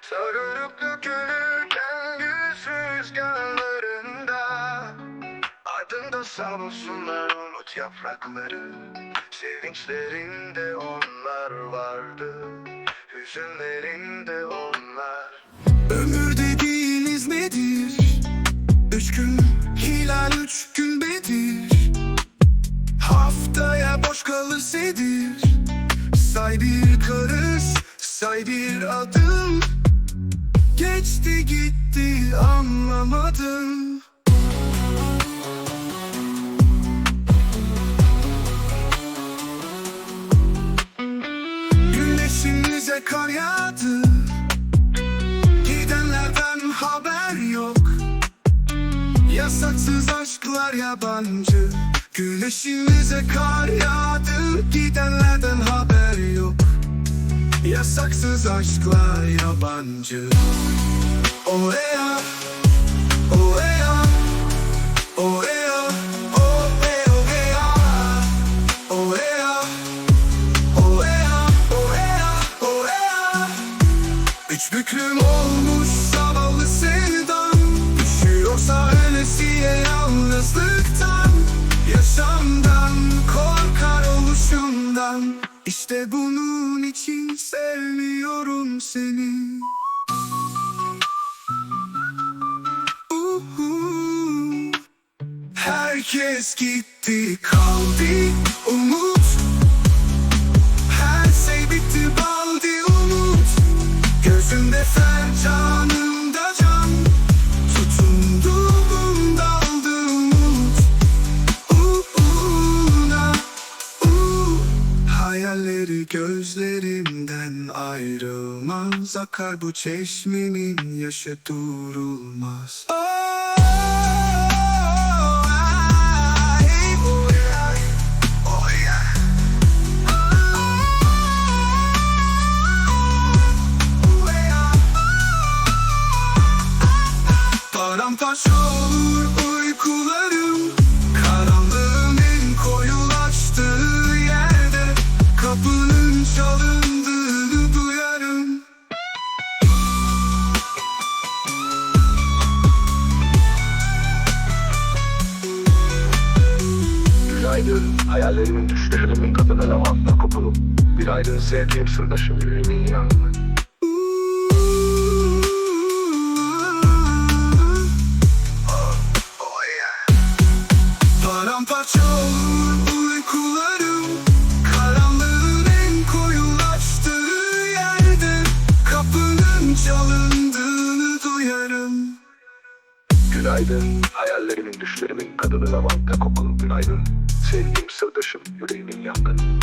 Sarılıp dökülürken yüz rüzgarlarında. Ardında savunsunlar umut yaprakları. Sevinçlerinde onlar vardı. Hüzünlerinde onlar. Ömür dediğiniz nedir? Üç gün hilal üç gün bedir. Haftaya boş kalır sedir. Say bir karış say bir adım. Geçti gitti anlamadım. Güneşimize kar yağdı. Gidenlerden haber yok. Yasaksız aşklar yabancı. Güneşimize kar yağdı. Gidenlerden Yasaksız aşkla yabancı. Olea Olea Olea Ole olea Olea Olea Olea Olea Üç büklüm olmuş zavallı sevdan Düşüyorsa İşte bunun için sevmiyorum seni Uhu. Herkes gitti kaldı umut ayrılmaz Akar bu çeşmenin yaşı durulmaz. Oh, ay, oh yeah, oh yeah. Paramparça olur uykularım Günaydın, hayallerimin düşlerimin kadını lavanda kopulu Bir aydın sevdiğim sırdaşım yüreğimin yeah. Paramparça olur uykularım Karanlığın en koyulaştığı yerde Kapının çalındığını duyarım. Günaydın, hayallerimin düşlerimin kadını lavanda kokulu Günaydın, sevdiğim sırdaşım yüreğimin yangını